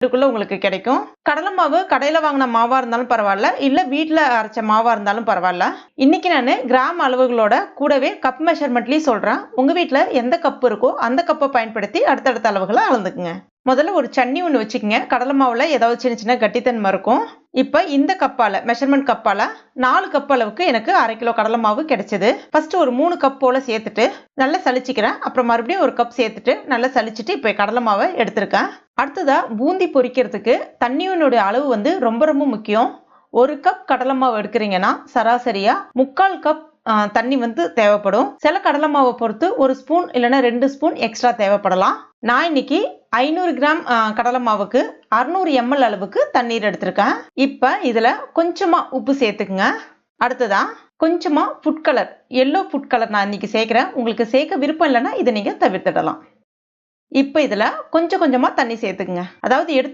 இதுக்குள்ள உங்களுக்கு கிடைக்கும். கடலை மாவு கடையில் வாங்கின மாவா இருந்தாலும் பரவாயில்ல. இல்லை வீட்டில் அரைச்ச மாவா இருந்தாலும் பரவாயில்ல. இன்னைக்கு நான் கிராம் அளவுகளோட கூடவே கப் மெஷர்மெண்ட்லேயும் சொல்கிறேன் உங்கள் வீட்டில் எந்த கப் இருக்கோ அந்த கப்பை பயன்படுத்தி அடுத்தடுத்த அளவுகளை அளந்துக்குங்க. முதல்ல ஒரு சன்னி ஒன்று வச்சுக்கோங்க. கடலை மாவில் ஏதாவது சின்ன சின்ன கட்டித்தன்மை இருக்கும். இப்போ இந்த கப்பால் மெஷர்மெண்ட் கப்பால் நாலு கப் அளவுக்கு எனக்கு அரை கிலோ கடலை மாவு கிடைச்சது. ஃபஸ்ட்டு ஒரு மூணு கப் போல் சேர்த்துட்டு நல்லா சலிச்சிக்கிறேன் அப்புறம் மறுபடியும் ஒரு கப் சேர்த்துட்டு நல்லா சளிச்சிட்டு இப்போ கடலை மாவை எடுத்திருக்கேன். அடுத்ததாக பூந்தி பொரிக்கிறதுக்கு தண்ணியினுடைய அளவு வந்து ரொம்ப ரொம்ப முக்கியம். ஒரு கப் கடலை மாவு எடுக்கிறீங்கன்னா சராசரியாக முக்கால் கப் தண்ணி வந்து தேவைப்படும். சில கடலை மாவை பொறுத்து ஒரு ஸ்பூன் இல்லைன்னா ரெண்டு ஸ்பூன் எக்ஸ்ட்ரா தேவைப்படலாம். நான் இன்னைக்கு ஐநூறு கிராம் கடலை மாவுக்கு அறுநூறு எம்எல் அளவுக்கு தண்ணீர் எடுத்திருக்கேன். இப்போ இதில் கொஞ்சமாக உப்பு சேர்த்துக்குங்க. அடுத்ததான் கொஞ்சமாக food colour yellow food colour நான் இன்றைக்கி சேர்க்குறேன். உங்களுக்கு சேர்க்க விருப்பம் இல்லைன்னா இதை நீங்கள் தவிர்த்துடலாம். இப்போ இதில் கொஞ்சம் கொஞ்சமாக தண்ணி சேர்த்துக்குங்க. அதாவது எடுத்து